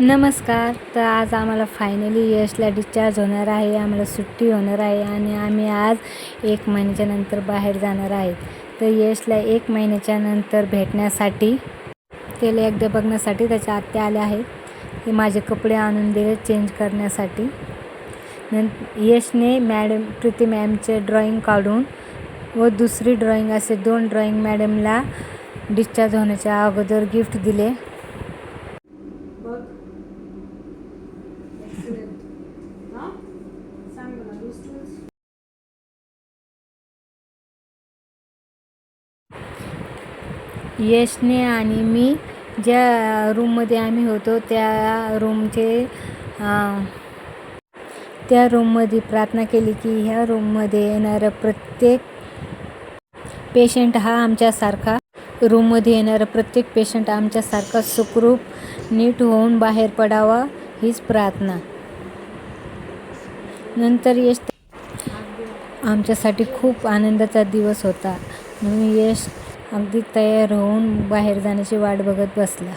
नमस्कार तर आज आम्हाला फायनली यशला डिस्चार्ज होणार आहे आम्हाला सुट्टी होणार आहे आणि आम्ही आज एक महिन्याच्या नंतर बाहेर जाणार आहे. तर यशला एक महिन्याच्या नंतर भेटण्यासाठी त्याला एकदा बघण्यासाठी त्याच्या आत्या आल्या आहेत. ते माझे कपडे आणून दिले चेंज करण्यासाठी. नं यशने मॅडम प्रीती मॅमचे ड्रॉइंग काढून व दुसरी ड्रॉइंग असे दोन ड्रॉइंग मॅडमला डिस्चार्ज होण्याच्या अगोदर गिफ्ट दिले. यशने आणि मी ज्या रूममध्ये आम्ही होतो त्या रूमचे त्या रूममध्ये प्रार्थना केली की ह्या रूममध्ये येणारं प्रत्येक पेशंट हा आमच्यासारखा रूममध्ये येणारा प्रत्येक पेशंट आमच्यासारखा सुखरूप नीट होऊन बाहेर पडावा हीच प्रार्थना. नंतर यश आमच्यासाठी खूप आनंदाचा दिवस होता. म्हणून यश अगदी तयार होऊन बाहेर जाण्याची वाट बघत बसला.